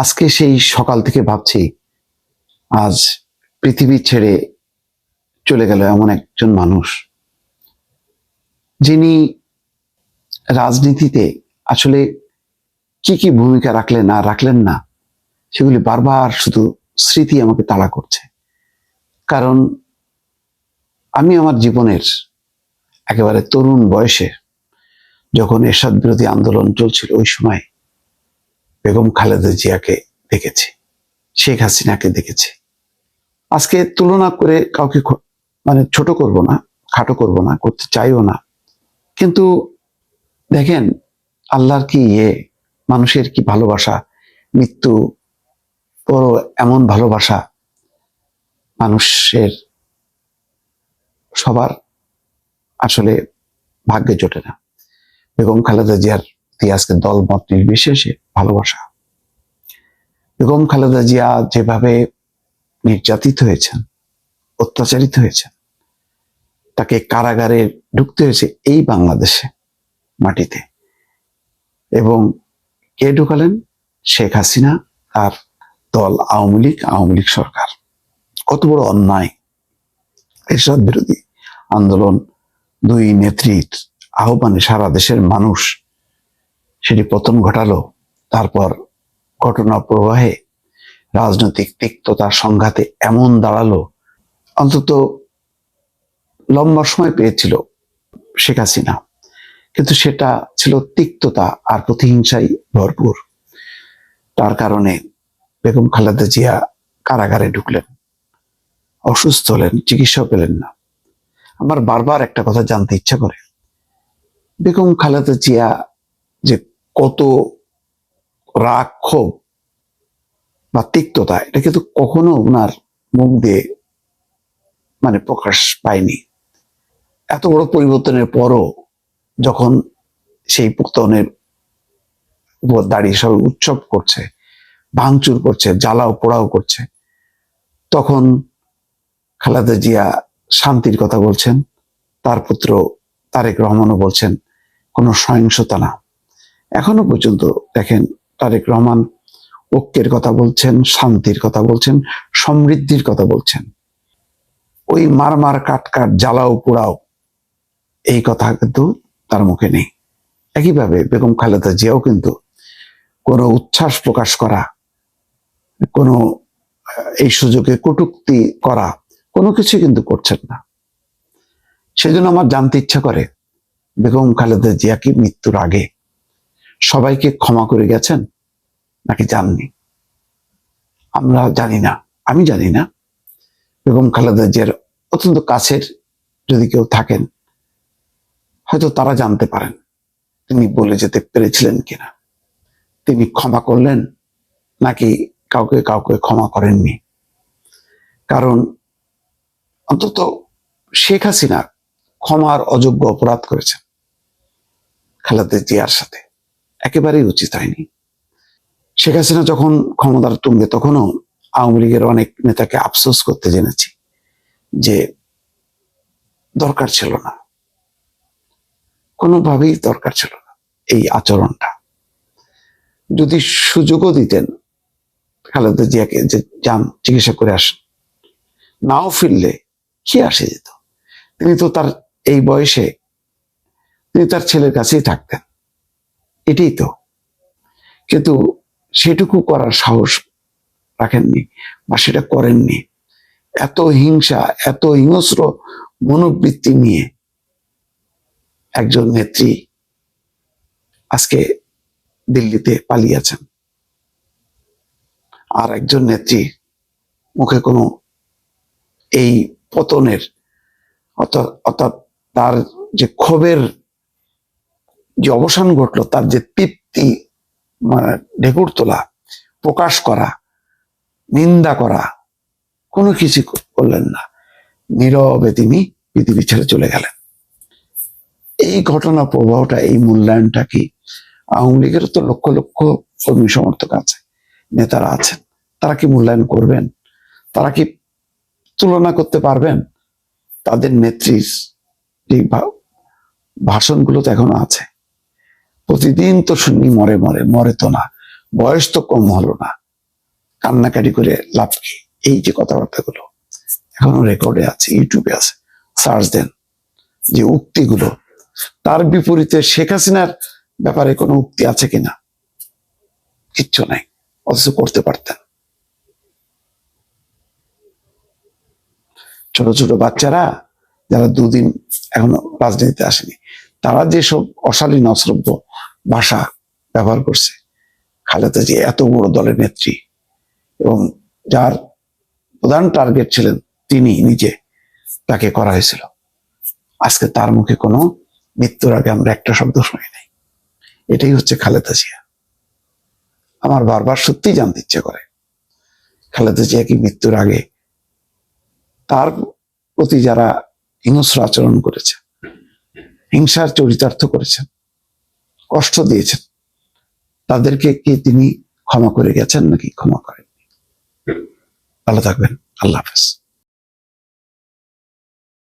আজকে সেই সকাল থেকে ভাবছি, আজ পৃথিবী ছেড়ে চলে গেল এমন একজন মানুষ। যিনি রাজনীতিতে আসলে কি কি ভূমিকা রাখলেন আর রাখলেন না, সেগুলি বারবার শুধু স্মৃতি আমাকে তাড়া করছে। কারণ আমি আমার জীবনের একেবারে তরুণ বয়সে যখন এরশাদ বিরোধী আন্দোলন চলছিল ওই সময় বেগম খালেদা জিয়াকে দেখেছি, শেখ হাসিনাকে দেখেছি। আজকে তুলনা করে কাউকে মানে ছোট করব না, খাটো করব না, করতে চাইও না। কিন্তু দেখেন, আল্লাহর কি ইয়ে মানুষের কি ভালোবাসা, মৃত্যু বড় এমন ভালোবাসা মানুষের সবার আসলে ভাগ্যে জোটে না। বেগম খালেদা জিয়ার আজকে দল মত নির্বিশেষে ভালোবাসা। বেগম খালেদা জিয়া যেভাবে নির্যাতিত হয়েছেন, অত্যাচারিত হয়েছেন, তাকে কারাগারে ঢুকতে হয়েছে এই বাংলাদেশে মাটিতে। এবং কে ঢুকালেন? শেখ হাসিনা আর দল আওয়ামী লীগ আওয়ামী লীগ সরকার। কত বড় অন্যায়। এরশাদ বিরোধী আন্দোলন দুই নেত্রীর আহ্বানে সারা দেশের মানুষ সেটি পতন ঘটালো, তারপর ঘটনা প্রবাহে রাজনৈতিক তিক্ততা সংঘাতে এমন দাঁড়াল, অন্তত লম্বা সময় পেয়েছিল শেখ হাসিনা। কিন্তু সেটা ছিল তিক্ততা আর প্রতিহিংসায় ভরপুর। তার কারণে বেগম খালেদা জিয়া কারাগারে ঢুকলেন। অসুস্থ হলেন চিকিৎসা পেলেন না। আমার বারবার একটা কথা জানতে ইচ্ছা করে। বেগম খালেদা জিয়া যে কত রাগ ক্ষোভ বা তিক্ততা, এটা কিন্তু কখনো ওনার মুখ দিয়ে মানে প্রকাশ পায়নি। এত বড় পরিবর্তনের পরও যখন সেই পুক্তনের উপর দাঁড়িয়ে সবাই উৎসব করছে, ভাঙচুর করছে, জ্বালাও পোড়াও করছে, তখন খালেদা জিয়া শান্তির কথা বলছেন, তার পুত্র তারেক রহমানও বলছেন, কোনো সহিংসতা না। এখনও পর্যন্ত দেখেন তারেক রহমান ঐক্যের কথা বলছেন, শান্তির কথা বলছেন, সমৃদ্ধির কথা বলছেন। ওই মারমার মার কাট কাট জ্বালাও পোড়াও, এই কথা কিন্তু তার মুখে নেই। একইভাবে বেগম খালেদা জিয়াও কিন্তু কোনো উচ্ছ্বাস প্রকাশ করা, কোনো এই সুযোগে কটুক্তি করা, কোনো কিছু কিন্তু করছেন না। সেজন্য আমার জানতে ইচ্ছা করে, বেগম খালেদা জিয়া কি মৃত্যুর আগে সবাইকে ক্ষমা করে গেছেন নাকি জাননি? আমরা জানি না, আমি জানি না। বেগম খালেদা জিয়ার অত্যন্ত কাছের যদি কেউ থাকেন, হয়তো তারা জানতে পারেন তিনি বলে যেতে পেরেছিলেন কিনা। তিনি ক্ষমা করলেন নাকি কাউকে কাউকে ক্ষমা করেননি? কারণ অন্তত শেখ হাসিনা ক্ষমার অযোগ্য অপরাধ করেছেন খালেদা জিয়ার সাথে। একেবারেই উচিত হয়নি। শেখ হাসিনা যখন ক্ষমতার তুঙ্গে, তখনও আওয়ামী লীগের অনেক নেতাকে আফসোস করতে জেনেছি যে দরকার ছিল না। কোনোভাবেই দরকার ছিল না এই আচরণটা। যদি সুযোগও দিতেন, খালেদা জিয়াকে যে যান, চিকিৎসা করে আসেন, নাও ফিরলে কি আসে যেত? তিনি তো তার এই বয়সে, তিনি তার ছেলের কাছেই থাকতেন। এটাই তো। কিন্তু সেটুকু করার সাহস রাখেননি বা সেটা করেননি। এত হিংসা, এত হিংস্র মনোবৃত্তি নিয়ে একজন নেত্রী আজকে দিল্লিতে পালিয়েছেন আর একজন নেত্রী মুখে কোনো এই পতনের অর্থাৎ অর্থাৎ তার যে ক্ষোভের যে অবসান ঘটলো, তার যে তৃপ্তি মানে ঢেকুর তোলা, প্রকাশ করা, নিন্দা করা, কোনো কিছু করলেন না। নীরবে তিনি পৃথিবী ছেড়ে চলে গেলেন। এই ঘটনা প্রবাহটা, এই মূল্যায়নটা কি আওয়ামী লীগের তো লক্ষ লক্ষ কর্মী সমর্থক আছে, নেতারা আছেন। তারা কি মূল্যায়ন করবেন? তারা কি তুলনা করতে পারবেন? তাদের নেত্রীর ভাষণগুলো তো এখনও আছে। প্রতিদিন তো শুনি মরে মরে মরে তো না। বয়স তো কম হলো না। কান্নাকাটি করে লাভ কি? এই যে কথাবার্তাগুলো এখনও রেকর্ডে আছে, ইউটিউবে আছে। সার্চ দেন যে উক্তিগুলো। তার বিপরীতে শেখ হাসিনার ব্যাপারে কোনো উক্তি আছে কিনা? কিচ্ছু নাই, অথচ করতে পারতেন। ছোট ছোট বাচ্চারা যারা দুদিন এখনও রাজনীতিতে আসেনি, তারা যেসব অশালীন, অশ্রব্য ভাষা ব্যবহার করছে। খালেদা যে এত বড় দলের নেত্রী এবং যার প্রধান টার্গেট ছিলেন তিনি নিজে তাকে করা হয়েছিল। আজকে তার মুখে কোনো মৃত্যুর আগে আমরা একটা শব্দ শুনি নাই। এটাই হচ্ছে খালেদা জিয়া। আমার বারবার সত্যি জানতে ইচ্ছে করে, খালেদা জিয়া কি মৃত্যুর আগে তার প্রতি যারা হিংস্র আচরণ করেছে, হিংসার চরিতার্থ করেছেন কষ্ট দিয়েছেন। তাদেরকে কে তিনি ক্ষমা করে গেছেন নাকি ক্ষমা করেন ভালো থাকবেন। আল্লাহ হাফেজ।